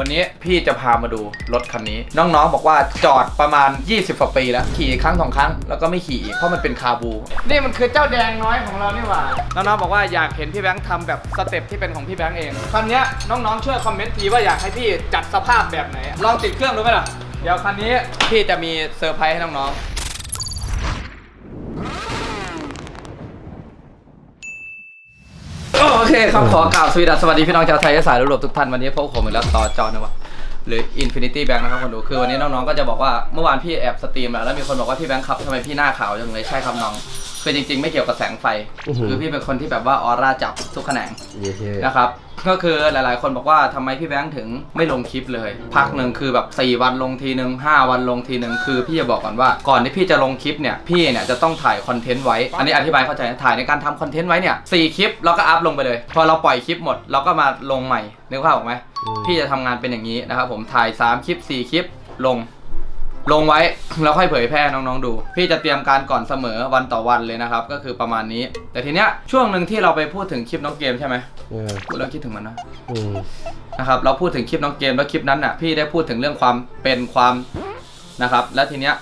วันนี้พี่จะพามาดูรถคันนี้ น้องๆ บอกว่าจอดประมาณ 20กว่าปีแล้ว ขี่ครั้งสองครั้ง แล้วก็ไม่ขี่อีกเพราะมันเป็นคาบู นี่มันคือเจ้าแดงน้อยของเรานี่หว่า น้องๆ บอกว่าอยากเห็นพี่แบงค์ทำแบบสเต็ปที่เป็นของพี่แบงค์เองคันเนี้ยน้องๆช่วยคอมเมนต์ทีว่าอยากให้พี่จัดสภาพแบบไหนลองติดเครื่องดูไหมล่ะเดี๋ยวคันนี้พี่จะมีเซอร์ไพรส์ให้น้องๆ โอ เคครับขอกล่าวสวัสดีสวัสดีพี่น้องชาวไทยและสายรวมทุกท่านวันนี้พบผมอีกแล้วต่อจอนะวะหรือ Infinity Bank นะครับคนดูคือวันนี้น้องๆก็จะบอกว่าเมื่อวานพี่แอบสตรีมแล้วมีคนบอกว่าพี่แบงค์ครับทำไมพี่หน้าขาวจังเลยใช่ครับน้อง คือจริง ๆ ไม่เกี่ยวกับแสงไฟ อื้อหือ คือพี่เป็นคนที่แบบว่าออร่าจับทุกแขนงเย้เย้นะครับ ก็คือหลาย ๆ คนบอกว่าทำไมพี่แบงค์ถึงไม่ลงคลิปเลย พักหนึ่งคือแบบ 4 วันลงทีหนึ่ง5 วันลงทีหนึ่งคือพี่จะบอกก่อนว่าก่อนที่พี่จะลงคลิปเนี่ยพี่เนี่ยจะต้องถ่ายคอนเทนต์ไว้ อันนี้อธิบายเข้าใจนะถ่ายในการทำคอนเทนต์ไว้เนี่ยสคลิปแล้วก็อัพลงไปเลย พอเราปล่อยคลิปหมดเราก็มาลงใหม่นึกภาพออกไหม พี่จะทำงานเป็นอย่างนี้นะครับผมถ่าย 3 คลิป 4 คลิปลง ลงไว้แล้วค่อยเผยแพร่น้องๆดู พี่จะเตรียมการก่อนเสมอวันต่อวันเลยนะครับ ก็คือประมาณนี้ แต่ทีเนี้ยช่วงหนึ่งที่เราไปพูดถึงคลิปน้องเกมใช่ไหมเออพูดแล้วคิดถึงมันนะอืมนะครับเราพูดถึงคลิปน้องเกมแล้วคลิปนั้นน่ะพี่ได้พูดถึงเรื่องความเป็นความนะครับ แล้วทีเนี้ย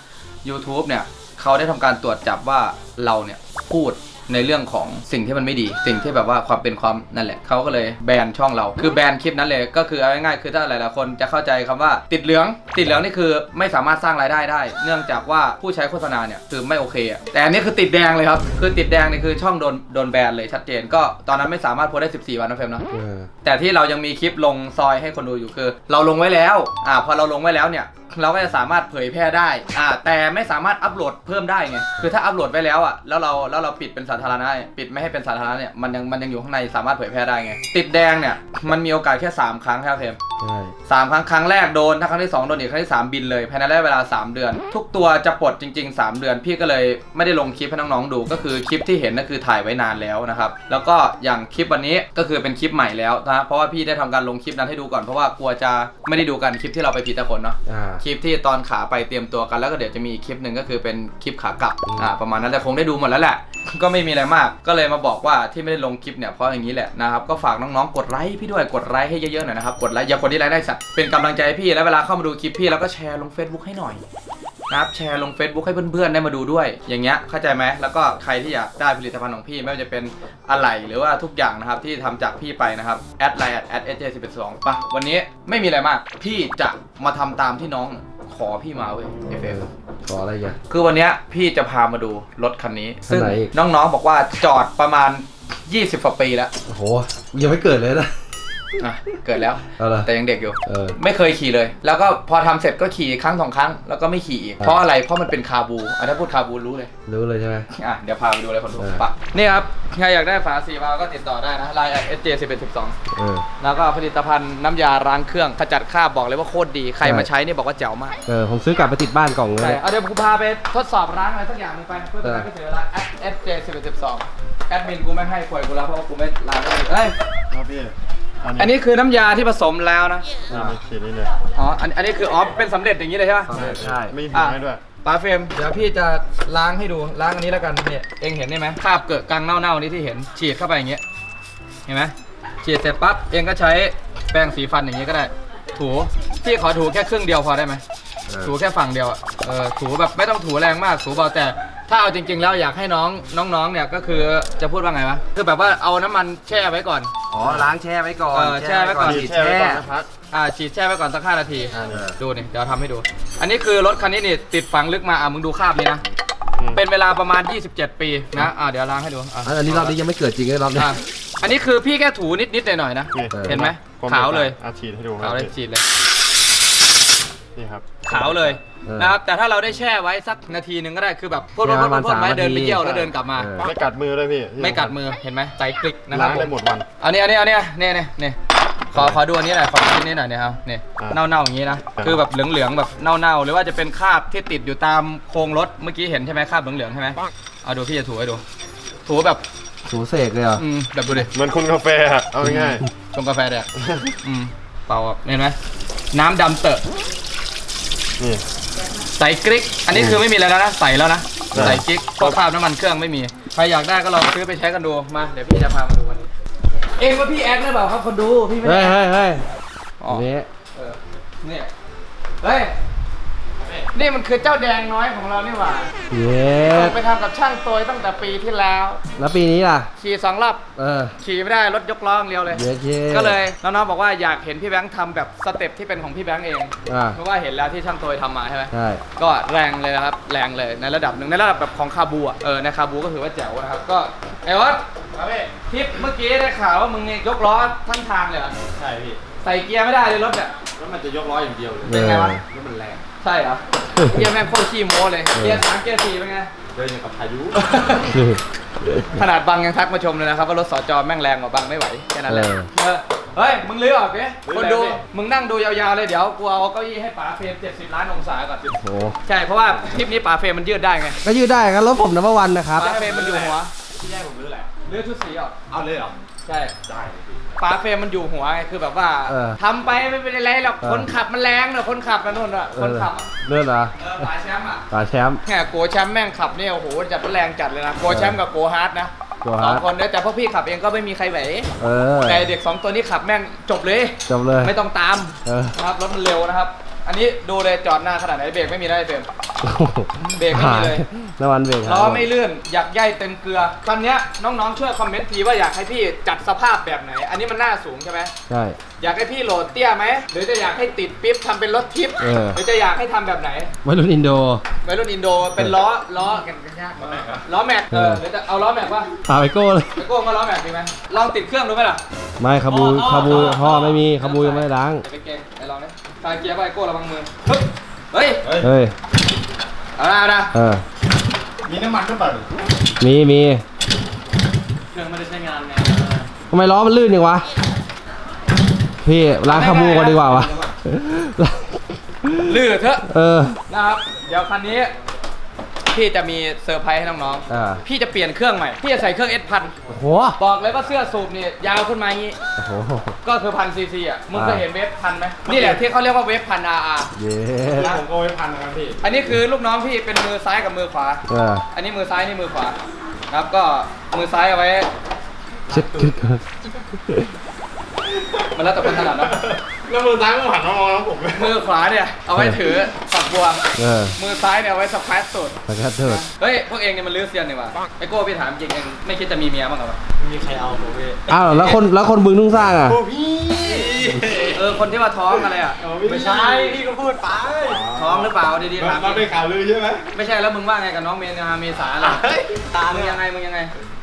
YouTube เนี่ยเขาได้ทำการตรวจจับว่าเราเนี่ยพูด ในเรื่องของสิ่งที่มันไม่ดี สิ่งที่แบบว่าความเป็นความนั่นแหละเขาก็เลยแบนช่องเรา คือแบนคลิปนั้นเลยก็คือเอาง่ายๆคือถ้าหลายๆคนจะเข้าใจคำว่าติดเหลือง ติดเหลืองนี่คือไม่สามารถสร้างรายได้ได้ เนื่องจากว่าผู้ใช้โฆษณาเนี่ยคือไม่โอเคอะแต่อันนี้คือติดแดงเลยครับคือติดแดงนี่คือช่องโดนโดนแบนเลยชัดเจนก็ตอนนั้นไม่สามารถโพสต์ได้ 14 วันนะเฟรมเนอะเออแต่ที่เรายังมีคลิปลงซอยให้คนดูอยู่คือ เราลงไว้แล้วอ่าพอเราลงไว้แล้วเนี่ย เราก็จะสามารถเผยแพร่ได้อ่าแต่ไม่สามารถอัปโหลดเพิ่มได้ไงคือถ้าอัปโหลดไว้แล้วอะแล้วเราแล้วเราปิดเป็นสาธารณะปิดไม่ให้เป็นสาธารณะเนี่ยมันยังมันยังอยู่ข้างในสามารถเผยแพร่ได้ไง ติดแดงเนี่ยมันมีโอกาสแค่3ครั้งครับเพมใช่สามครั้งครั้งแรกโดนถ้าครั้งที่ 2 โดนอีกครั้งที่ 3 บินเลยภายในระยะเวลา 3 เดือน ทุกตัวจะปลดจริง ๆ 3 เดือน พี่ก็เลยไม่ได้ลงคลิปให้น้องๆดู ก็คือคลิปที่เห็นก็คือถ่ายไว้นานแล้วนะครับแล้วก็อย่างคลิปวันนี้ก็คือเป็นคลิปใหม่แล้วนะเพราะว่าพี่ได้ทำการลงคลิปนั้นให้ดูก่อนเพราะว่ากลัวจะไม่ได้ดูกันคลิปที่เราไปผิดตะคนเนาะอ่าคลิปที่ตอนขาไปเตรียมตัวกันแล้วก็เดี๋ยวจะมีอีกคลิปหนึ่งก็คือเป็นคลิปขากลับอ่าประมาณนั้นแต่คงได้ดูหมดแล้วแหละ ก็ไม่มีอะไรมาก ก็เลยมาบอกว่าที่ไม่ได้ลงคลิปเนี่ยเพราะอย่างนี้แหละนะครับก็ฝากน้องๆกดไลค์พี่ด้วยกดไลค์ให้เยอะๆหน่อยนะครับกดไลค์อย่ากดที่ไลค์ได้สัตว์เป็นกำลังใจให้พี่แล้วเวลาเข้ามาดูคลิปพี่แล้วก็แชร์ลง Facebook ให้หน่อย นะครับแชร์ลง Facebook ให้เพื่อนๆได้มาดูด้วย อย่างเงี้ยเข้าใจไหมแล้วก็ใครที่อยากได้ผลิตภัณฑ์ของพี่ไม่ว่าจะเป็นอะไรหรือว่าทุกอย่างนะครับที่ทำจากพี่ไปนะครับแอดไลน์แอดเอเจสิบเอ็ดสองปะวันนี้ไม่มีอะไรมากพี่จะมาทำตามที่น้องขอพี่มาเว้ยเอฟเอเออขออะไรอีกันคือวันเนี้ยพี่จะพามาดูรถคันนี้ ซึ่งคันไหนอีกน้องๆบอกว่าจอดประมาณ 20กว่าปีแล้วโอ้โหยังไม่เกิดเลยนะ อะเกิดแล้ว เอาละแต่ยังเด็กอยู่ เออ ไม่เคยขี่เลย แล้วก็พอทำเสร็จก็ขี่ครั้งสองครั้ง แล้วก็ไม่ขี่อีกครับเพราะอะไร เพราะมันเป็นคาบูอะถ้าพูดคาบูรู้เลย รู้เลยใช่ไหม อะ เดี๋ยวพาไปดูเลยคนดูเออ ปะนี่ครับ ใครอยากได้ฝาสีวาล์วก็ติดต่อได้นะไลน์เอสเจสิบเอ็ดสิบสองเออ แล้วก็ผลิตภัณฑ์น้ำยาล้างเครื่องขจัดคราบบอกเลยว่าโคตรดี ใครใช่มาใช้นี่บอกว่าแจ๋วมาก เออ ผมซื้อกลับไปติดบ้านกล่องเลใช่ย เอาเดี๋ยวกูพาไปทดสอบล้างอะไรสักอย่างหนึงไป เพื่อเป็นการเออไม่เสียเวลาเอสเจสิบเอ็ดสิบสองแอดมินกูไม่ให้ป่วยกูแล้วเพราะว่ากูไม่ล้างเลยเอ้ย ครับพี่ อันนี้คือน้ำยาที่ผสมแล้วนะ นี่ไม่ขีดนี่เลยอ๋อ อันอันนี้คืออ๋อเป็นสำเร็จอย่างนี้เลยใช่ปะ ใช่ ไม่มีให้ด้วยปาเฟรมเดี๋ยวพี่จะล้างให้ดูล้างอันนี้แล้วกันเนี่ยเองเห็นได้ไหมคราบเกิดกลางเน่าๆนี่ที่เห็นฉีดเข้าไปอย่างเงี้ยเห็นไหมฉีดเสร็จปั๊บเองก็ใช้แปรงสีฟันอย่างงี้ก็ได้ ถูพี่ขอถูแค่ครึ่งเดียวพอได้ไหมเออถูแค่ฝั่งเดียวอะเออถูแบบไม่ต้องถูแรงมากถูเบาแต่ ถ้าเอาจริง ๆ แล้วอยากให้น้องน้องๆเนี่ยก็คือจะพูดว่าไงวะคือแบบว่าเอาน้ำมันแช่ไว้ก่อน อ๋อล้างแช่ไว้ก่อนเออแช่ไว้ก่อน ฉีดแช่ไว้แช่ก่อนนะพักอ่าฉีดแช่ไว้ก่อนสักห้านาทีอ่านี่ดูนี่เดี๋ยวทำให้ดู อันนี้คือรถคันนี้นี่ติดฝังลึกมาอะมึงดูคราบนี้นะอืมเป็นเวลาประมาณ 27 ปีนะอ่าเดี๋ยวล้างให้ดูอะอันนี้รอบนี้ยังไม่เกิดจริงเลยรอบนี้อะอันนี้คือพี่แค่ถูนิดๆหน่อยๆนะนี่เออเห็นไหมความขาวเลยอาฉีดให้ดูครัขาวบเลยฉีดเลยนี่ครับ ขาวเลยเออนะครับแต่ถ้าเราได้แช่ไว้สักนาทีหนึ่งก็ได้คือแบบพ่นแช่พ่นประมาพ่ณนพ่นไว้สามนาทีเดินไปเยี่ยวแล้วเดินกลับมา เออ ไม่กัดมือเลยพี่ไม่กัดมือเห็นไหมใสกลิกนะครัล้าบงได้หมดวัน อันนี้อันนี้อันนี้เนี่ยเนี่ยเนี่ยขอขอดูอันนี้หน่อยขอชิ้นนี้หน่อยเนี่ยครับเนี่ยอะเน่าๆอย่างนี้นะอะ คือแบบเหลืองๆแบบเน่าๆหรือว่าจะเป็นคราบที่ติดอยู่ตามโครงรถเมื่อกี้เห็นใช่ไหมคราบเหลืองๆใช่ไหมเอาดูพี่จะถูให้ดู ถูแบบถูเสกเลยเหรออืมแบบดูดิเหมือนคุณกาแฟอะเอาง่ายชงกาแฟแดกอืมเปล่าอะเห็นไหมน้ำดำเตอะๆ นี่ ใสกริก อันนี้คือไม่มีอะไรแล้วนะ ใสแล้วนะใช่ใสกริกพวกคราบน้ำมันเครื่องไม่มี ใครอยากได้ก็ลองซื้อไปใช้กันดู มา เดี๋ยวพี่จะพามาดูวันนี้ เองว่าพี่แอดหรือเปล่าครับคนดู พี่ไม่เฮ้ได้ยเฮ้ยเฮ้ยอ๋ออันนี้เออเนี่ย เฮ้ย นี่มันคือเจ้าแดงน้อยของเรานี่หว่าเย้ผมไปทำกับช่างตัวตั้งแต่ปีที่แล้ว แล้วปีนี้ล่ะ ขี่สองรอบ เออ ขี่ไม่ได้รถยกล้ออย่างเดียวเลย เย้เย้ก็เลยน้องๆบอกว่าอยากเห็นพี่แบงค์ทำแบบสเต็ปที่เป็นของพี่แบงค์เอง อ่า เพราะว่าเห็นแล้วที่ช่างตัวทำมาใช่ไหมใช่ ก็แรงเลยนะครับ แรงเลยในระดับหนึ่งในระดับแบบของคาบูอะเออในคาบูก็ถือว่าแจ๋วนะครับ ก็ไอ้วัด ทริปเมื่อกี้ได้ข่าวว่ามึงนี่ยกล้อทั้งทางเลยเหรอใช่พี่ใส่เกียร์ไม่ได้เลยรถเนี่ย แล้วมันจะยกล้ออย่างเดียวเลยเป็นไงวะรถมันแรงใช่เหรอเกียร์แม่งโคตรขี้โม้เลยเกียร์สามเกียร์สี่เป็นไง เดินอย่างกับพายุ ขนาดบังยังทักมาชมเลยนะครับว่ารถสจแม่งแรงกว่าบังไม่ไหวแค่นั้นแหละเออ เออเฮ้ยมึงลื้อออกดิลื้อคนดูแล้วดิมึงนั่งดูยาวๆเลยเดี๋ยวกูเอาเก้าอี้ให้ป๋าเฟรม70 ล้านองศาก่อนโอ้โหใช่เพราะว่าคลิปนี้ป๋าเฟรมมันยืดได้ไงก็ยืดได้ครับรถผมนับวันนะครับป๋าเฟรมมันอยู่หัว พี่แย่ผมรื้อแหละลื้อชุดสีออกเอาเลยเหรอ ใช่ ได้เลยพี่ป๋าเฟรมมันอยู่หัวไงคือแบบว่าเออทำไปไม่เป็นไรหรอกเออ คนขับมันแรงเนอะคนขับนะนู่นอะคนขับอะเลื่อนเหรอเออป๋าแชมป์อะป่าแชมป์ แหมโกแชมป์แม่งขับเนี่ยโอ้โหจัดแรงจัดเลยนะโกแชมป์กับโกฮาร์ดนะโกสฮาอร์งดคนเนี่ยแต่พวกพี่ขับเองก็ไม่มีใครไหวเออแต่เด็กสองตัวนี้ขับแม่งจบเลย จบเลย ไม่ต้องตามเออ นะครับรถมันเร็วนะครับ อันนี้ดูเลยจอดหน้าขนาดไหนเบรกไม่มีได้เบรก เบรกไม่มีเลย น้ำมันเบรกล้อไม่ลื่นอยากใยเต็มเกลือ ตอนเนี้ยน้องๆช่วยคอมเมนต์ทีว่าอยากให้พี่จัดสภาพแบบไหน อันนี้มันหน้าสูงใช่ไหมใช่ อยากให้พี่โหลดเตี้ยไหมหรือจะอยากให้ติดปิ๊บทำเป็นรถทิปเออ หรือจะอยากให้ทำแบบไหนวัยรุ่นอินโด วัยรุ่นอินโดเป็นล้อล้อกันยากล้อแม็กเออ หรือจะเอาล้อแม็กวะพาไปโก้เลย ไปโก้ก็ล้อแม็กดีไหมลองติดเครื่องดูไหมล่ะ ไม่ขบูอ๋ออ๋อขบูอ๋อพ่อไม่มีขบูยังไม่ได้ล้างอย่าไปเก่งไปลองนะคาเกียร์ไปโก้ระวังมือฮึบเฮ้ย เฮ้ย เอาละเอาละเออ มีน้ำมันก็เปล่ามีมีเครื่องไม่ได้ใช้งานไงทำไมล้อมันลื่นอย่างวะ พี่ล้างขบูก่อนดีกว่าวะ ลื่นเถอะเออ นะครับ เดี๋ยวคันนี้ พี่จะมีเซอร์ไพรส์ให้น้องอ่า ๆพี่จะเปลี่ยนเครื่องใหม่ พี่จะใส่เครื่อง S พันโอ้โหบอกเลยว่าเสื้อสูบนี่ยาวขึ้นมาอย่างนี้ โอ้โห ก็คือพันซีซีอะ มึงเคยอ่า เห็นเวฟพันไหมนี่แหละที่เขาเรียกว่าเวฟพันอาร์เย้แล้วผมก็ไว้พันนะครับพี่ อันนี้คือลูกน้องพี่เป็นมือซ้ายกับมือขวา เอออันนี้มือซ้ายนี่มือขวานะครับก็มือซ้ายเอาไว้ เช็ดกึกมันแล้วแต่คนถนัดนะแล้วมือซ้ายก็หันมามองน้องผมเลยมือขวาเนี่ยเอาไว้ถือฝัก บัวเออมือซ้ายเนี่ยเอาไว้สควอตสูดสักการเถิดเฮ้ยพวกเองเนี่ยมันลื้อเซียนนี่หว่าไอโก้พี่ถามจริงเองไม่คิดจะมีเมียบ้างเหรอวะมีใครเอาผมพี่อ้าวแล้วคนแล้วคนบึงทุ่งสร้างอะโอ้พี่เออคนที่ว่าท้องอะไรอะไม่ใช่พี่ก็พูดไปท้องหรือเปล่าดีๆถามมันเป็นข่าวลือใช่ไหมไม่ใช่แล้วมึงว่าไงกับน้องเมนาเมษาอะไรเฮ้ยตามึงยังไงมึงยังไง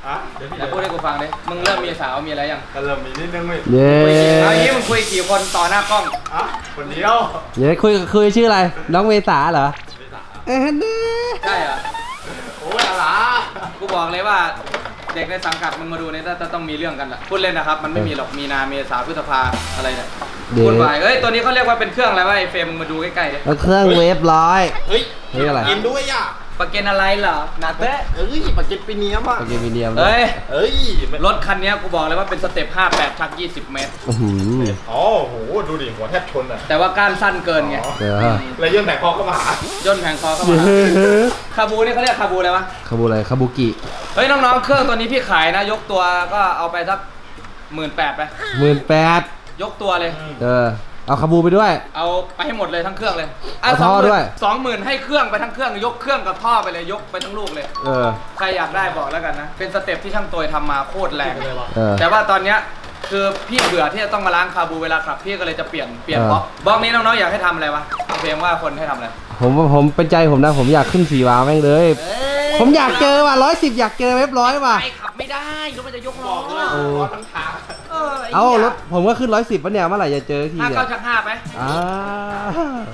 อะเดี๋ยวพี่ไหนพูดให้กูฟังดิมึงเริ่มมีสาวมีอะไรยังก็เริ่มมีนิดนึงเว้ยเย้คุยกี่เอาอย่างนี้มึงคุยกี่คนต่อหน้ากล้องอะ คนเดียวเย้คุยคุยชื่ออะไร น้องเมษาเหรอเอ้ยนี่ใช่เหรอ โอ้ยอะไรกูบอกเลยว่าเด็กในสังกัดมึงมาดูเนี่ยจะต้องมีเรื่องกันแหละพูดเล่นนะครับ มันไม่มีหรอกมีนาเมษาพฤษภาอะไรเนี่ยเดี๋ยวคุณวายเอ้ยตัวนี้เขาเรียกว่าเป็นเครื่องอะไรวะไอเฟรมมึงมาดูใกล้ๆดิแล้วเครื่องเวฟร้อยเฮ้ยเฮ้ยอะไรกินด้วยอะ ปากเกนอะไรเหรอนาเต้เอ้ยปากเก็ตปีเนียมอะโอเคมีเดียมเอ้ย เอ้ยรถคันเนี้ยกูบอกเลยว่าเป็นสเต็ป58ชัก 20 เมตร อื้อหืออ๋อโหดูดิหัวแทบชนอะ แต่ว่าก้านสั้นเกินไงเดี๋ยวแล้วยื่นแต่คอเข้ามาหาย่นแผงคอเข้ามาคาบูนี่เขาเรียกคาบูอะไรวะ คาบูอะไรคาบูกิเฮ้ย น้อง ๆ เครื่องตัวนี้พี่ขายนะ ยกตัวก็เอาไปสักหมื่นแปดไป หมื่นแปดยกตัวเลย เออ เอาคาบูไปด้วย เอาไปให้หมดเลยทั้งเครื่องเลยเอาท่อด้วย สองหมื่นให้เครื่องไปทั้งเครื่องยกเครื่องกับท่อไปเลยยกไปทั้งลูกเลย เออ ใครอยากได้บอกแล้วกันนะ เป็นสเต็ปที่ช่างตัวทำมาโคตรแรงเออ แต่ว่าตอนเนี้ยคือพี่เบื่อที่จะต้องมาล้างคาบูเวลาขับพี่ก็เลยจะเปลี่ยนเปลี่ยนเออบล็อกบล็อกนี้น้องๆอยากให้ทำอะไรวะเพลงว่าคนให้ทำอะไรผมผมเป็นใจผมนะ ผมอยากขึ้นสีวาแม่งเลย ผมอยากเจอว่ะร้อยสิบอยากเจอเว็บร้อยว่ะไปขับ ไม่ได้รถมันจะยกล้อโอ้ทั้งทางเออไเอาหี้ยรถผมก็ขึ้นร้อยสิบปะเนี่ยเมื่อไหร่จะเจอทีห้าเนี่ยเก้าชักห้าไหมอ่า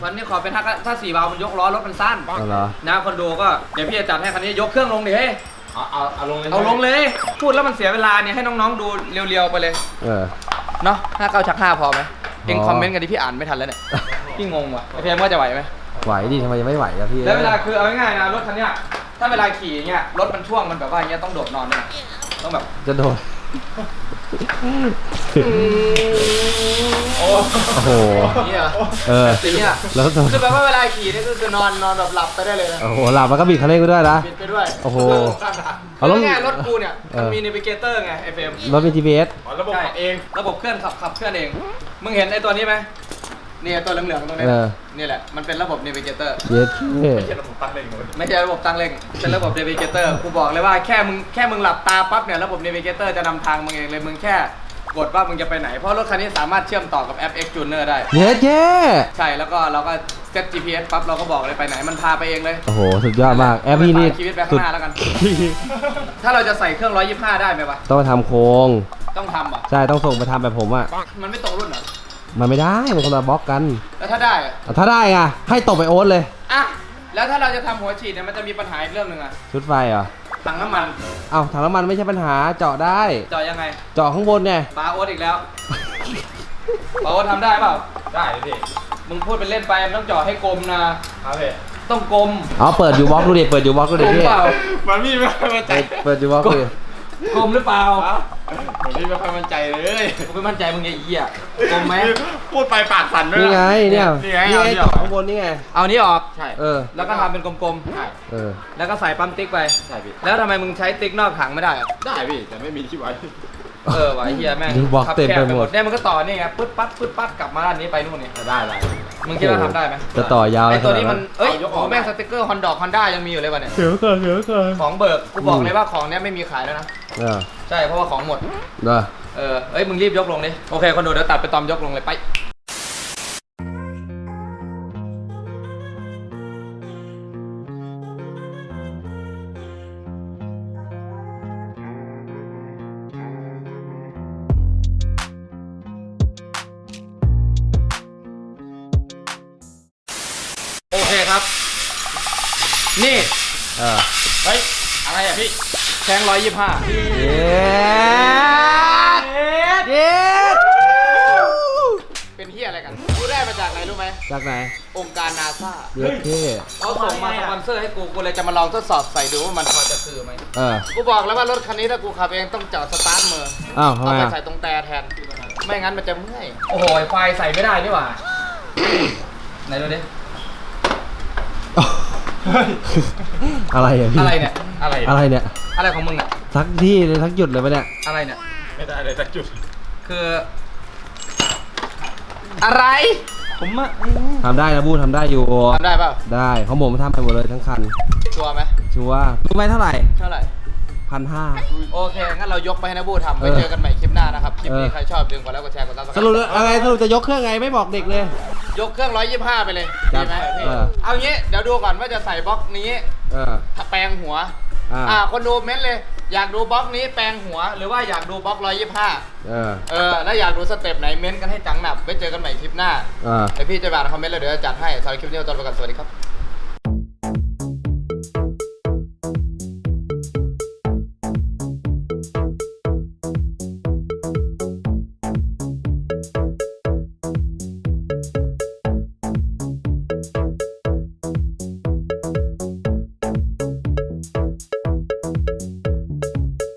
วันนี้ขอเป็นห้าเก้าถ้าสี่วาล์วมันยกล้อรถมันสั้นเอาเหรอนะคนดูก็เดี๋ยวพี่จะจัดให้คันนี้ยกเครื่องลงดิเฮ้ยเอาเอาเอาลงเลยเอาลงเลย พูดแล้วมันเสียเวลาเนี่ยให้น้องๆดูเรียวๆไปเลย เออ เนาะห้าเก้าชักห้าพอไหมเองพอคอมเมนต์กันดิพี่อ่านไม่ทันแล้วเนี่ย พี่งงว่ะไอเพมว่าจะไหวไหมไหวดิทำไมยังไม่ไหวอะพี่แล้วเวลาคือเอาง่ายๆนะรถคันเนี้ย ถ้าเวลาขี่เงี้ยรถมันช่วงมันแบบว่าอย่างเงี้ยต้องโดดนอนด้วยนะต้องแบบจะโดน โอ้โอ้โหเนี่ยเอออย่างเงี้ยแล้วโดนคือแปลว่าเวลาขี่นี่ก็คือนอนนอนแบบหลับไปได้เลยนะโอ้โห หลับแล้วก็บีบคันเร่งไปด้วยนะ บิดไปด้วยโอ้โหข้างทางเอารถคือง่ายๆรถกูเนี่ยมันเออมีน a วิเกเตอร์ไงไอเฟมรถมี GPS อ๋อระบบขับเอง ระบบเคลื่อนขับขับเคลื่อนเอง มึงเห็นไอตัวนี้ไหม เนี่ยตัวเหลืองๆตรงนี้เออ นี่แหละ มันเป็นระบบ Navigator เย็ดเท่ไม่ใช่ระบบตั้งเร่งเลยไม่ใช่ระบบตั้งเร่งเป็นระบบ Navigator กูบอกเลยว่าแค่มึงแค่มึงหลับตาปั๊บเนี่ยระบบ Navigator จะนำทางมึงเองเลยมึงแค่กดว่ามึงจะไปไหน เพราะรถคันนี้สามารถเชื่อมต่อกับแอป X Tuner ได้ เย็ดเท่ใช่แล้วก็เราก็เซต GPS ปั๊บเราก็บอกเลยไปไหนมันพาไปเองเลยโอ้โห สุดยอดมากแอปพี่นี่ชีวิตไปสุข้างดหน้าแล้วกัน ถ้าเราจะใส่เครื่อง 125 ได้ไหมวะต้องไปทำโครงต้องทำอะใช่ต้องส่งไปทำแบบผมอะ มันไม่ตกรุ่นเหรอ มันไม่ได้มันคนละบล็อกกันแล้วถ้าได้อะอะถ้าได้ไงให้ตบไปโอ๊ตเลย อะแล้วถ้าเราจะทำหัวฉีดเนี่ยมันจะมีปัญหาอีกเรื่องหนึ่งอะชุดไฟเหรอถังน้ำมันเอ้าถังน้ำมันไม่ใช่ปัญหาเจาะได้ เจาะยังไงเจาะข้างบนไง บาโอ๊ตอีกแล้วบาโอ๊ตทำได้เปล่าได้เลยพี่มึงพูดเป็นเล่นไปมันต้องเจาะให้กลมนะครับพี่ต้องกลมเอาเปิดยูบล็อกดูดิเปิดยูบล็อกดูกดิลมพี่เปล่ามันพี่ไม่ค่อยมั่นใจ เปิดเปิดยูบล็อกดูดิ กลมหรือเปล่า เหมือนพี่ไม่ค่อยมั่นใจเลยกูไม่มั่นใจมึงไอ้เหี้ยกลมไหมพูดไปปากสั่นด้วยนี่ไงเนี่ยนี่ไงนี่เอาไงที่อเจาะอกข้างบนนี่ไง เอานี้ออก ใช่ เออ แล้วก็ทำเป็นกลมใช่เออๆแล้วก็ใส่ปั๊มติ๊กไป ใช่พี่ แล้วทำไมมึงใช้ติ๊กนอกถังไม่ได้อะได้พี่ แต่ไม่มีที่ไว้ เออวะไอ้เหี้ยแม่งดูบอกเต็มไปหมดเนี่ยมันก็ต่อนี่ไงปึ๊ดปั๊ดปึ๊ดปั๊ดกลับมาด้านนี้ไปนู่นนี่ได้ได้ มึงคิดว่าทำได้ไหมจะต่อยาวไอตัวนี้มันเอ้ยเอายกออก โอ้แม่งสติ๊กเกอร์ฮอนดอกฮอนด้ายังมีอยู่เลยวะเนี่ยเสือเกินเสือเกินของเบิกกูบอกเลยว่าของเนี้ยไม่มีขายแล้วนะเออใช่เพราะว่าของหมดเออเออเอ้ยมึงรีบยกลงดิโอเคคนดูเดี๋ยวตัดไปตอมยกลงเลยไปโอเคครับ นี่เออ เฮ้ยอะไรอะพี่ แทงร้อยยี่ห้าเย็ดเย็ดเป็นเฮียอะไรกันกูได้มาจากไหนรู้ไหม จากไหน องค์การนาซาเย็ดเท่เขาส่งมาสปอนเซอร์ให้กู กูเลยจะมาลองทดสอบใส่ดูว่ามันพอจะคือไหมเออ กูบอกแล้วว่ารถคันนี้ถ้ากูขับเองต้องเจาะสตาร์ทมืออ้าวทำเอาไมไปอะใส่ตรงแต่แทน ไม่งั้นมันจะเมื่อย โอ้โหไฟใส่ไม่ได้นี่หว่า ไหนดูดิ อะไรอะพี่อะไรเนี่ย อะไรอะไรเนี่ย อะไรของมึงเนี่ยทักที่เลยทักหยุดเลยปะเนี่ยอะไรเนี่ย ไม่ได้เลยสักจุด คือ อะไร ผมอะทำได้นะบูทำได้อยู่ ทำได้เปล่าได้ของผมทำไปหมดเลยทั้งคัน ชัวร์ไหมชัวร์รู้ไหมเท่าไหร่เท่าไหร่ พันห้า โอเค งั้นเรายกไปให้นะบูทำไว้เออ เจอกันใหม่คลิปหน้านะครับ คลิปนี้เออใครชอบดึงกดไลค์กดแชร์กดซับสไครสรุปต์อะไรสรุปจะยกเครื่องไงไม่บอกเด็กเลย ยกเครื่อง 125 ไปเลยครัดีบไหมพี่เออ เอางี้เดี๋ยวดูก่อนว่าจะใส่บล็อกนี้เออ แปลงหัว อ่า อ่า คนดูเม้นเลย อยากดูบล็อกนี้แปลงหัว หรือว่าอยากดูบล็อก 125 เออ เออ แล้วอยากดูสเต็ปไหนเม้นกันให้จังหนับไว้เจอกันใหม่คลิปหน้าอ่าเดี๋ยวพี่จะบานคอมเมนต์แล้วเดี๋ยวจะจัดให้สำหรับคลิปนี้เราตัวไปก่อนสวัสดีครับ